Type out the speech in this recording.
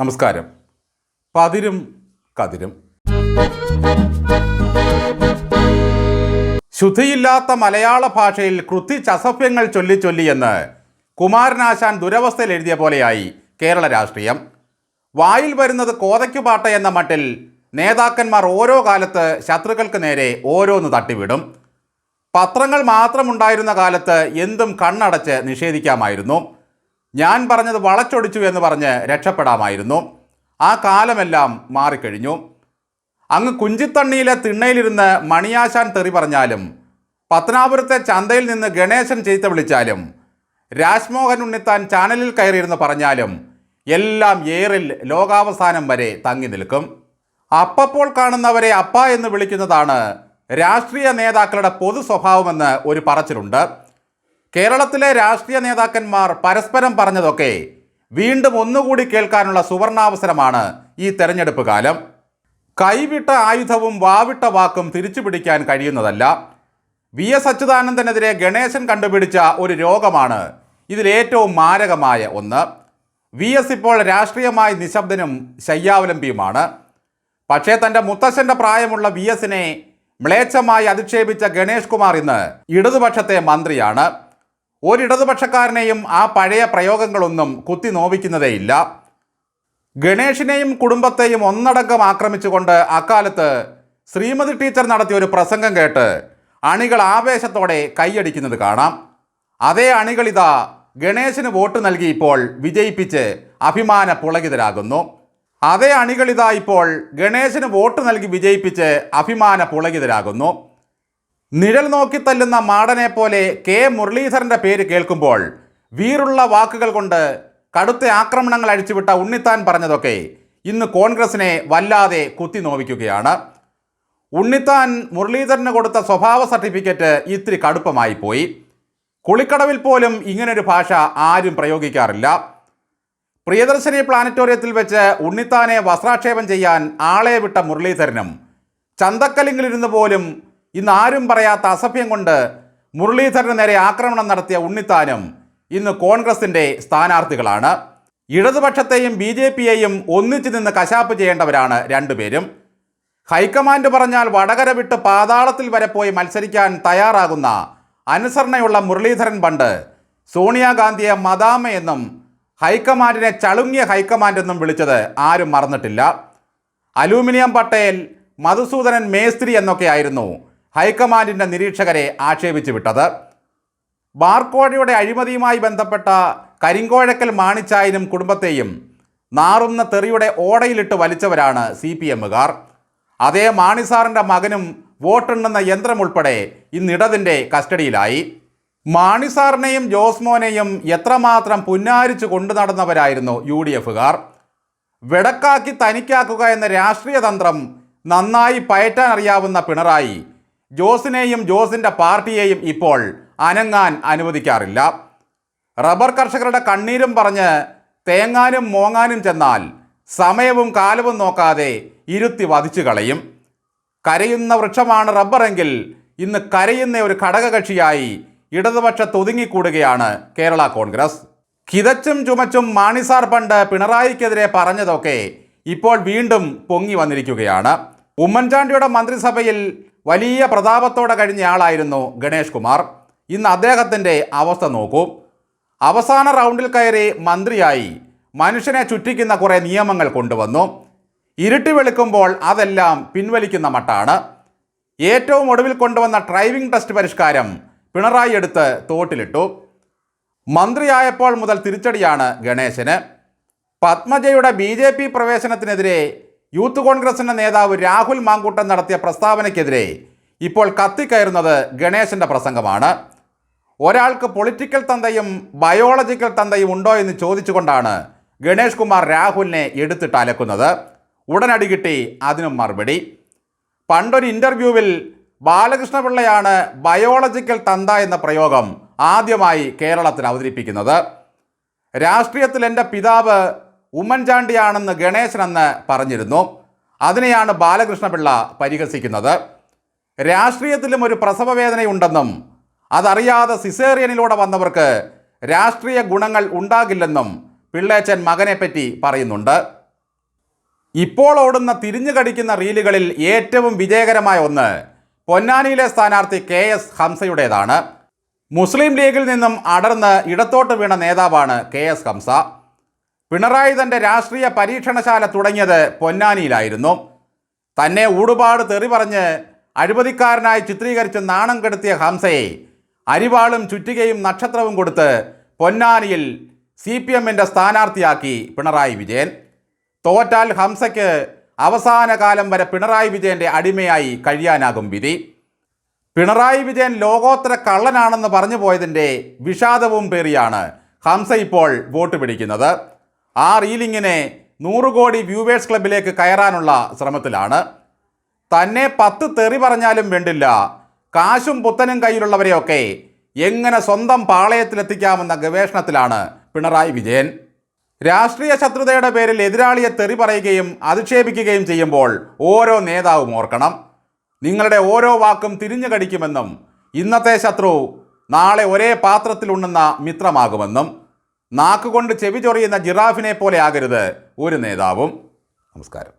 നമസ്കാരം. പതിരും കതിരും. ശുദ്ധിയില്ലാത്ത മലയാള ഭാഷയിൽ കൃതി ചസഭ്യങ്ങൾ ചൊല്ലി ചൊല്ലിയെന്ന് കുമാരനാശാൻ ദുരവസ്ഥയിൽ എഴുതിയ പോലെയായി കേരള രാഷ്ട്രീയം. വായിൽ വരുന്നത് കോതയ്ക്കുപാട്ട എന്ന മട്ടിൽ നേതാക്കന്മാർ ഓരോ കാലത്ത് ശത്രുക്കൾക്ക് നേരെ ഓരോന്ന് തട്ടിവിടും. പത്രങ്ങൾ മാത്രമുണ്ടായിരുന്ന കാലത്ത് എന്തും കണ്ണടച്ച് നിഷേധിക്കാമായിരുന്നു. ഞാൻ പറഞ്ഞത് വളച്ചൊടിച്ചു എന്ന് പറഞ്ഞ് രക്ഷപ്പെടാമായിരുന്നു. ആ കാലമെല്ലാം മാറിക്കഴിഞ്ഞു. അങ്ങ് കുഞ്ചിത്തണ്ണിയിലെ തിണ്ണയിലിരുന്ന് മണിയാശാൻ തെറി പറഞ്ഞാലും പത്തനാപുരത്തെ ചന്തയിൽ നിന്ന് ഗണേശൻ ചീത്ത വിളിച്ചാലും രാജ്മോഹൻ ഉണ്ണിത്താൻ ചാനലിൽ കയറിയിരുന്ന് പറഞ്ഞാലും എല്ലാം ഏറിൽ ലോകാവസാനം വരെ തങ്ങി നിൽക്കും. അപ്പപ്പോൾ കാണുന്നവരെ അപ്പ എന്ന് വിളിക്കുന്നതാണ് രാഷ്ട്രീയ നേതാക്കളുടെ പൊതു സ്വഭാവമെന്ന് ഒരു പറച്ചിലുണ്ട്. കേരളത്തിലെ രാഷ്ട്രീയ നേതാക്കന്മാർ പരസ്പരം പറഞ്ഞതൊക്കെ വീണ്ടും ഒന്നുകൂടി കേൾക്കാനുള്ള സുവർണാവസരമാണ് ഈ തെരഞ്ഞെടുപ്പ് കാലം. കൈവിട്ട ആയുധവും വാവിട്ട വാക്കും തിരിച്ചു പിടിക്കാൻ കഴിയുന്നതല്ല. വി എസ് അച്യുതാനന്ദനെതിരെ ഗണേശൻ കണ്ടുപിടിച്ച ഒരു രോഗമാണ് ഇതിലേറ്റവും മാരകമായ ഒന്ന്. വി എസ് ഇപ്പോൾ രാഷ്ട്രീയമായി നിശബ്ദനും ശയ്യാവലംബിയുമാണ്. പക്ഷേ തന്റെ മുത്തശ്ശന്റെ പ്രായമുള്ള വി എസിനെ മ്ലേച്ഛമായി അധിക്ഷേപിച്ച ഗണേഷ് കുമാർ ഇന്ന് ഇടതുപക്ഷത്തെ മന്ത്രിയാണ്. ഒരിടതുപക്ഷക്കാരനെയും ആ പഴയ പ്രയോഗങ്ങളൊന്നും കുത്തി നോവിക്കുന്നതേയില്ല. ഗണേഷിനെയും കുടുംബത്തെയും ഒന്നടങ്കം ആക്രമിച്ചുകൊണ്ട് അക്കാലത്ത് ശ്രീമതി ടീച്ചർ നടത്തിയ ഒരു പ്രസംഗം കേട്ട് അണികൾ ആവേശത്തോടെ കൈയടിക്കുന്നത് കാണാം. അതേ അണികളിതാ ഗണേശന് വോട്ട് നൽകി ഇപ്പോൾ വിജയിപ്പിച്ച് അഭിമാന പുളകിതരാകുന്നു. അതേ അണികളിതാ ഇപ്പോൾ ഗണേശന് വോട്ട് നൽകി വിജയിപ്പിച്ച് അഭിമാന പുളകിതരാകുന്നു. നിഴൽ നോക്കി തല്ലുന്ന മാടനെ പോലെ കെ മുരളീധരന്റെ പേര് കേൾക്കുമ്പോൾ വീറുള്ള വാക്കുകൾ കൊണ്ട് കടുത്ത ആക്രമണങ്ങൾ അഴിച്ചുവിട്ട ഉണ്ണിത്താൻ പറഞ്ഞതൊക്കെ ഇന്ന് കോൺഗ്രസിനെ വല്ലാതെ കുത്തി നോവിക്കുകയാണ്. ഉണ്ണിത്താൻ മുരളീധരന് കൊടുത്ത സ്വഭാവ സർട്ടിഫിക്കറ്റ് ഇത്തിരി കടുപ്പമായി പോയി. കുളിക്കടവിൽ പോലും ഇങ്ങനൊരു ഭാഷ ആരും പ്രയോഗിക്കാറില്ല. പ്രിയദർശിനി പ്ലാനറ്റോറിയത്തിൽ വെച്ച് ഉണ്ണിത്താനെ വസ്ത്രാക്ഷേപം ചെയ്യാൻ ആളെ വിട്ട മുരളീധരനും ചന്തക്കലിങ്ങിലിരുന്ന് പോലും ഇന്ന് ആരും പറയാത്ത അസഭ്യം കൊണ്ട് മുരളീധരന് നേരെ ആക്രമണം നടത്തിയ ഉണ്ണിത്താനും ഇന്ന് കോൺഗ്രസിന്റെ സ്ഥാനാർത്ഥികളാണ്. ഇടതുപക്ഷത്തെയും ബി ജെ പിയെയും ഒന്നിച്ചു നിന്ന് കശാപ്പ് ചെയ്യേണ്ടവരാണ് രണ്ടുപേരും. ഹൈക്കമാൻഡ് പറഞ്ഞാൽ വടകര വിട്ട് പാതാളത്തിൽ വരെ പോയി മത്സരിക്കാൻ തയ്യാറാകുന്ന അനുസരണയുള്ള മുരളീധരൻ പണ്ട് സോണിയാഗാന്ധിയെ മദാമയെന്നും ഹൈക്കമാൻഡിനെ ചളുങ്ങിയ ഹൈക്കമാൻഡ് എന്നും വിളിച്ചത് ആരും മറന്നിട്ടില്ല. അലൂമിനിയം പട്ടേൽ മധുസൂദനൻ മേസ്ത്രി എന്നൊക്കെയായിരുന്നു ഹൈക്കമാൻഡിന്റെ നിരീക്ഷകരെ ആക്ഷേപിച്ചു വിട്ടത്. ബാർക്കോഴയുടെ അഴിമതിയുമായി ബന്ധപ്പെട്ട കരിങ്കോഴക്കൽ മാണിച്ചായനും കുടുംബത്തെയും നാറുന്ന തെറിയുടെ ഓടയിലിട്ട് വലിച്ചവരാണ് സി പി എമ്മുകാർ. അതേ മാണിസാറിന്റെ മകനും വോട്ടെണ്ണുന്ന യന്ത്രം ഉൾപ്പെടെ ഇന്നിടതിന്റെ കസ്റ്റഡിയിലായി. മാണിസാറിനെയും ജോസ്മോനെയും എത്രമാത്രം പുന്നാരിച്ചു കൊണ്ടു നടന്നവരായിരുന്നു യു ഡി എഫുകാർ. വെടക്കാക്കി തനിക്കാക്കുക എന്ന രാഷ്ട്രീയ തന്ത്രം നന്നായി പയറ്റാൻ അറിയാവുന്ന പിണറായി ജോസിനെയും ജോസിന്റെ പാർട്ടിയെയും ഇപ്പോൾ അനങ്ങാൻ അനുവദിക്കാറില്ല. റബ്ബർ കർഷകരുടെ കണ്ണീരും പറഞ്ഞ് തേങ്ങാനും മോങ്ങാനും ചെന്നാൽ സമയവും കാലവും നോക്കാതെ ഇരുത്തി വധിച്ചു കളയും. കരയുന്ന വൃക്ഷമാണ് റബ്ബറെങ്കിൽ ഇന്ന് കരയുന്ന ഒരു ഘടകകക്ഷിയായി ഇടതുപക്ഷത്ത് ഒതുങ്ങിക്കൂടുകയാണ് കേരള കോൺഗ്രസ്. കിതച്ചും ചുമച്ചും മാണിസാർ പണ്ട് പിണറായിക്കെതിരെ പറഞ്ഞതൊക്കെ ഇപ്പോൾ വീണ്ടും പൊങ്ങി വന്നിരിക്കുകയാണ്. ഉമ്മൻചാണ്ടിയുടെ മന്ത്രിസഭയിൽ വലിയ പ്രതാപത്തോടെ കഴിഞ്ഞയാളായിരുന്നു ഗണേഷ് കുമാർ. ഇന്ന് അദ്ദേഹത്തിന്റെ അവസ്ഥ നോക്കൂ. അവസാന റൗണ്ടിൽ കയറി മന്ത്രിയായി മനുഷ്യനെ ചുറ്റിക്കുന്ന കുറേ നിയമങ്ങൾ കൊണ്ടുവന്നു. ഇരുട്ടി വെളുക്കുമ്പോൾ അതെല്ലാം പിൻവലിക്കുന്ന മട്ടാണ്. ഏറ്റവും ഒടുവിൽ കൊണ്ടുവന്ന ഡ്രൈവിംഗ് ടെസ്റ്റ് പരിഷ്കാരം പിണറായി എടുത്ത് തോട്ടിലിട്ടു. മന്ത്രിയായപ്പോൾ മുതൽ തിരിച്ചടിയാണ് ഗണേശന്. പത്മജയുടെ ബി ജെ പി പ്രവേശനത്തിനെതിരെ യൂത്ത് കോൺഗ്രസിന്റെ നേതാവ് രാഹുൽ മാങ്കൂട്ടൻ നടത്തിയ പ്രസ്താവനയ്ക്കെതിരെ ഇപ്പോൾ കത്തിക്കയറുന്നത് ഗണേശന്റെ പ്രസംഗമാണ്. ഒരാൾക്ക് പൊളിറ്റിക്കൽ തന്തയും ബയോളജിക്കൽ തന്തയും ഉണ്ടോ എന്ന് ചോദിച്ചുകൊണ്ടാണ് ഗണേഷ് കുമാർ രാഹുലിനെ എടുത്തിട്ട് അലക്കുന്നത്. ഉടനടി കിട്ടി അതിനും മറുപടി. പണ്ടൊരു ഇന്റർവ്യൂവിൽ ബാലകൃഷ്ണപിള്ളയാണ് ബയോളജിക്കൽ തന്ത എന്ന പ്രയോഗം ആദ്യമായി കേരളത്തിൽ അവതരിപ്പിക്കുന്നത്. രാഷ്ട്രീയത്തിൽ എന്റെ പിതാവ് ഉമ്മൻചാണ്ടിയാണെന്ന് ഗണേശൻ അന്ന് പറഞ്ഞിരുന്നു. അതിനെയാണ് ബാലകൃഷ്ണപിള്ള പരിഹസിക്കുന്നത്. രാഷ്ട്രീയത്തിലും ഒരു പ്രസവ വേദനയുണ്ടെന്നും അതറിയാതെ സിസേറിയനിലൂടെ വന്നവർക്ക് രാഷ്ട്രീയ ഗുണങ്ങൾ ഉണ്ടാകില്ലെന്നും പിള്ളേച്ചൻ മകനെപ്പറ്റി പറയുന്നുണ്ട്. ഇപ്പോൾ ഓടുന്ന തിരിഞ്ഞു കടിക്കുന്ന റീലുകളിൽ ഏറ്റവും വിജയകരമായ ഒന്ന് പൊന്നാനിയിലെ സ്ഥാനാർത്ഥി കെ എസ് ഹംസയുടേതാണ്. മുസ്ലിം ലീഗിൽ നിന്നും അടർന്ന് ഇടത്തോട്ട് വീണ നേതാവാണ് കെ എസ് ഹംസ. പിണറായി തന്റെ രാഷ്ട്രീയ പരീക്ഷണശാല തുടങ്ങിയത് പൊന്നാനിയിലായിരുന്നു. തന്നെ ഊടുപാട് തെറി പറഞ്ഞ് അഴിമതിക്കാരനായി ചിത്രീകരിച്ച് നാണം കെടുത്തിയ ഹംസയെ അരിവാളും ചുറ്റികയും നക്ഷത്രവും കൊടുത്ത് പൊന്നാനിയിൽ സി പി എമ്മിന്റെ സ്ഥാനാർത്ഥിയാക്കി പിണറായി വിജയൻ. തോറ്റാൽ ഹംസയ്ക്ക് അവസാന കാലം വരെ പിണറായി വിജയന്റെ അടിമയായി കഴിയാനാകും വിധി. പിണറായി വിജയൻ ലോകോത്തര കള്ളനാണെന്ന് പറഞ്ഞു പോയതിന്റെ വിഷാദവും പേറിയാണ് ഹംസ ഇപ്പോൾ വോട്ട് പിടിക്കുന്നത്. ആ റീലിങ്ങിനെ നൂറ് കോടി വ്യൂവേഴ്സ് ക്ലബിലേക്ക് കയറാനുള്ള ശ്രമത്തിലാണ്. തന്നെ പത്ത് തെറി പറഞ്ഞാലും വേണ്ടില്ല. കാശും പുത്തനും കയ്യിലുള്ളവരെയൊക്കെ എങ്ങനെ സ്വന്തം പാളയത്തിലെത്തിക്കാമെന്ന ഗവേഷണത്തിലാണ് പിണറായി വിജയൻ. രാഷ്ട്രീയ ശത്രുതയുടെ പേരിൽ എതിരാളിയെ തെറി പറയുകയും അധിക്ഷേപിക്കുകയും ചെയ്യുമ്പോൾ ഓരോ നേതാവും ഓർക്കണം. നിങ്ങളുടെ ഓരോ വാക്കും തിരിഞ്ഞു കടിക്കുമെന്നും ഇന്നത്തെ ശത്രു നാളെ ഒരേ പാത്രത്തിൽ ഉണ്ണുന്ന മിത്രമാകുമെന്നും നാക്കുകൊണ്ട് ചെവി ചൊറിയുന്ന ജിറാഫിനെ പോലെ ആകരുത്. ഒരു നേതാവും. നമസ്കാരം.